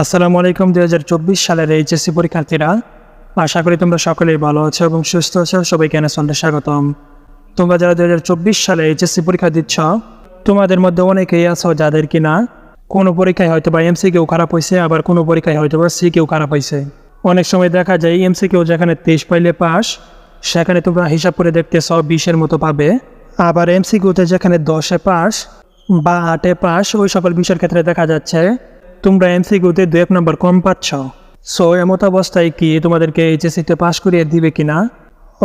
আসসালামু আলাইকুম, দুই হাজার চব্বিশ সালের এইচএসসি পরীক্ষার্থীরা। আশা করি তোমরা সকলেই ভালো আছো এবং সুস্থ আছো, সবাইকে এনএসন্ডে স্বাগতম। তোমরা যারা দুই হাজার চব্বিশ সালে এইচএসসি পরীক্ষা দিচ্ছ, তোমাদের মধ্যে অনেকেই আছো যাদের কিনা কোনো পরীক্ষায় হয়তো বা এমসি কেউ খারাপ হয়েছে আবার কোনো পরীক্ষায় হয়তো বা সি কেউ খারাপ হয়েছে অনেক সময় দেখা যায় এমসি কেউ যেখানে তেইশ পাইলে পাস, সেখানে তোমরা হিসাব করে দেখতেছ বিশের মতো পাবে। আবার এমসি কিউতে যেখানে দশে পাস বা আটে পাস, ওই সকল বিষয়ের ক্ষেত্রে দেখা যাচ্ছে তোমরা এমসিকিউতে দু এক নম্বর কম পাচ্ছ। সো এমত অবস্থায় কি তোমাদেরকে এইচএসসিতে পাশ করিয়ে দিবে কিনা?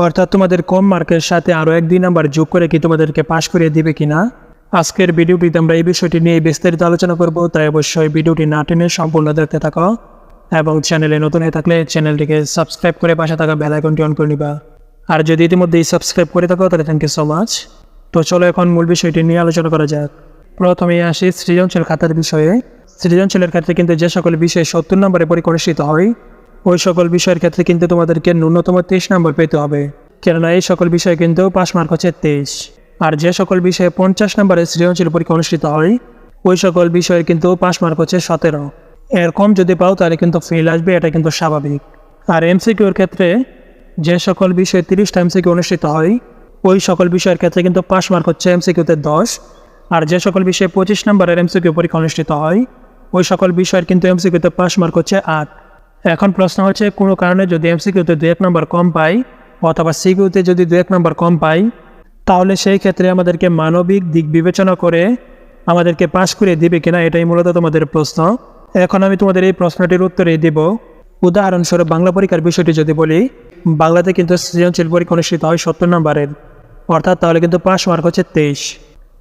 অর্থাৎ তোমাদের কম মার্কের সাথে আরও এক দুই নাম্বার যোগ করে কি তোমাদেরকে পাশ করিয়ে দিবে কিনা? আজকের ভিডিওটিতে আমরা এই বিষয়টি নিয়ে বিস্তারিত আলোচনা করব, তাই অবশ্যই ভিডিওটি না টেনে সম্পূর্ণ দেখতে থাকো এবং চ্যানেলে নতুন হয়ে থাকলে চ্যানেলটিকে সাবস্ক্রাইব করে পাশে থাকা বেল আইকনটি অন করে নিবা। আর যদি ইতিমধ্যেই সাবস্ক্রাইব করে থাকো, তাহলে থ্যাংক ইউ সো মাচ তো চলো এখন মূল বিষয়টি নিয়ে আলোচনা করা যাক। প্রথমে আসি সৃজনশীল খাতার বিষয়ে। সৃজনশীলের ক্ষেত্রে কিন্তু যে সকল বিষয় সত্তর নম্বরে পরিকর্ষিত হয় ওই সকল বিষয়ের ক্ষেত্রে কিন্তু তোমাদেরকে ন্যূনতম তেইশ নম্বর পেতে হবে। কেননা এই সকল বিষয় কিন্তু পাস মার্ক হচ্ছে তেইশ। আর যে সকল বিষয়ে পঞ্চাশ নম্বরে সৃজনশীল পরীক্ষা অনুষ্ঠিত হয়, ওই সকল বিষয়ের কিন্তু পাস মার্ক হচ্ছে সতেরো। এর কম যদি পাও, তাহলে কিন্তু ফেল আসবে, এটা কিন্তু স্বাভাবিক। আর এমসিকিউর ক্ষেত্রে যে সকল বিষয়ে তিরিশটা এমসিকিউ অনুষ্ঠিত হয়, ওই সকল বিষয়ের ক্ষেত্রে কিন্তু পাস মার্ক হচ্ছে এমসিকিউতে দশ। আর যে সকল বিষয়ে পঁচিশ নম্বরের এমসিকিউ পরীক্ষা অনুষ্ঠিত হয় ওই সকল বিষয়ের কিন্তু এমসিকিউতে পাস মার্ক হচ্ছে আট। এখন প্রশ্ন হচ্ছে, কোনো কারণে যদি এমসিকিউতে দু এক নম্বর কম পাই অথবা সিকিউতে যদি দু এক নম্বর কম পাই, তাহলে সেই ক্ষেত্রে আমাদেরকে মানবিক দিক বিবেচনা করে আমাদেরকে পাশ করে দিবে কিনা এটাই মূলত তোমাদের প্রশ্ন। এখন আমি তোমাদের এই প্রশ্নটির উত্তরে দেব। উদাহরণস্বরূপ বাংলা পরীক্ষার বিষয়টি যদি বলি, বাংলাতে কিন্তু সৃজনশীল পরীক্ষা অনুষ্ঠিত হয় সত্তর নম্বরের, অর্থাৎ তাহলে কিন্তু পাস মার্ক হচ্ছে তেইশ।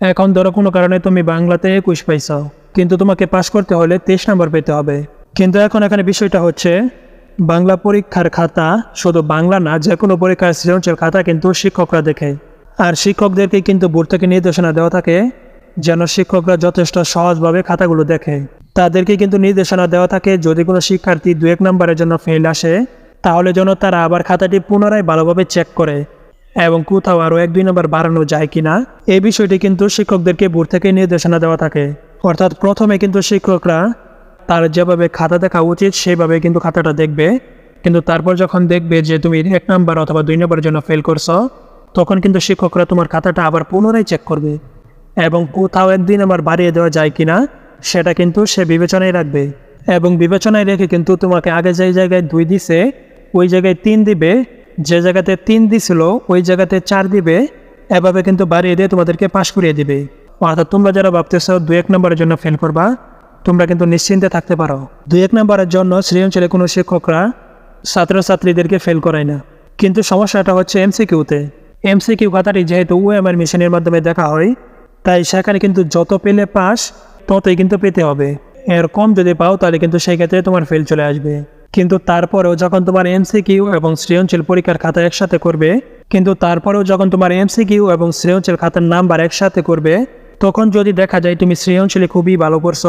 এখন ধরো কোনো কারণে তুমি বাংলাতে একুশ পাইছ কিন্তু তোমাকে পাস করতে হলে তেইশ নম্বর পেতে হবে। কিন্তু এখন এখানে বিষয়টা হচ্ছে, বাংলা পরীক্ষার খাতা শুধু বাংলা না, যে কোনো পরীক্ষার সৃজনশীল খাতা কিন্তু শিক্ষকরা দেখে। আর শিক্ষকদেরকে কিন্তু বোর্ড থেকে নির্দেশনা দেওয়া থাকে, যেন শিক্ষকরা যথেষ্ট সহজভাবে খাতাগুলো দেখে। তাদেরকে কিন্তু নির্দেশনা দেওয়া থাকে, যদি কোনো শিক্ষার্থী দু এক নম্বরের জন্য ফেল আসে, তাহলে যেন তারা আবার খাতাটি পুনরায় ভালোভাবে চেক করে। এবং কোথাও আরও এক দুই নম্বর বাড়ানো যায় কিনা এই বিষয়টি কিন্তু শিক্ষকদেরকে বোর্ড থেকে নির্দেশনা দেওয়া থাকে। অর্থাৎ প্রথমে কিন্তু শিক্ষকরা তার যেভাবে খাতা দেখা উচিত, সেইভাবে কিন্তু খাতাটা দেখবে। কিন্তু তারপর যখন দেখবে যে তুমি এক নাম্বার অথবা দুই নম্বরের জন্য ফেল করছ, তখন কিন্তু শিক্ষকরা তোমার খাতাটা আবার পুনরায় চেক করবে। এবং কোথাও একদিন আবার বাড়িয়ে দেওয়া যায় কিনা, সেটা কিন্তু সে বিবেচনায় রাখবে। এবং বিবেচনায় রেখে কিন্তু তোমাকে আগে যে জায়গায় দুই দিছে, ওই জায়গায় তিন দিবে যে জায়গাতে তিন দিছিল ওই জায়গাতে চার দিবে, এভাবে কিন্তু বাড়িয়ে দিয়ে তোমাদেরকে পাশ করিয়ে দিবে। অর্থাৎ তোমরা যারা ভাবতেছো দু এক নম্বরের জন্য ফেল করবা, তোমরা কিন্তু নিশ্চিন্তে থাকতে পারো। দু এক নম্বরের জন্য সৃজনশীলে কোনো শিক্ষকরা ছাত্রছাত্রীদেরকে ফেল করায় না। কিন্তু সমস্যাটা হচ্ছে এমসিকিউতে এমসিকিউ খাতাটি যেহেতু ওএমআর মেশিনের মাধ্যমে দেখা হয়, তাই সেখানে কিন্তু যত পেলে পাস, ততই কিন্তু পেতে হবে। এর কম যদি পাও, তাহলে কিন্তু সেই ক্ষেত্রে তোমার ফেল চলে আসবে। কিন্তু তারপরেও যখন তোমার এমসিকিউ এবং সৃজনশীল পরীক্ষার খাতা একসাথে করবে, কিন্তু তারপরেও যখন তোমার এমসিকিউ এবং সৃজনশীল খাতার নাম্বার একসাথে করবে, তখন যদি দেখা যায় তুমি সৃজনশীলে খুবই ভালো করছ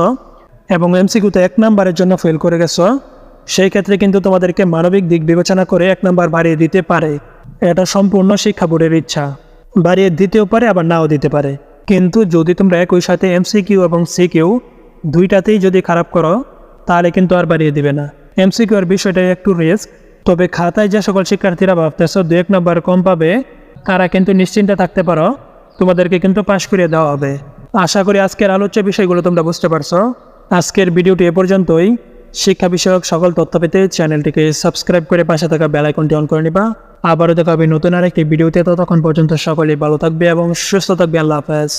এবং এমসিকিউতে এক নাম্বারের জন্য ফেল করে গেছো, সেই ক্ষেত্রে কিন্তু তোমাদেরকে মানবিক দিক বিবেচনা করে এক নাম্বার বাড়িয়ে দিতে পারে। এটা সম্পূর্ণ শিক্ষা বোর্ডের ইচ্ছা। বাড়িয়ে দিতেও পারে, আবার নাও দিতে পারে। কিন্তু যদি তোমরা একই সাথে এমসিকিউ এবং সিকিউ দুইটাতেই যদি খারাপ করো, তাহলে কিন্তু আর বাড়িয়ে দিবে না। এমসিকিউ এর বিষয়টা একটু রিস্ক তবে খাতায় যে সকল শিক্ষার্থীরা ভাবতেছ দু এক নম্বর কম পাবে, তারা কিন্তু নিশ্চিন্তে থাকতে পারো। তোমাদেরকে কিন্তু পাশ করিয়ে দেওয়া হবে। আশা করি আজকের আলোচ্য বিষয়গুলো তোমরা বুঝতে পারছ। আজকের ভিডিওটি এ পর্যন্তই। শিক্ষা বিষয়ক সকল তথ্য পেতে চ্যানেলটিকে সাবস্ক্রাইব করে পাশে থাকা বেল আইকনটি অন করে নিবা। আবারও দেখা হবে নতুন আরেকটি ভিডিওতে। ততক্ষণ পর্যন্ত সকলেই ভালো থাকবে এবং সুস্থ থাকবে। আল্লাহ হাফেজ।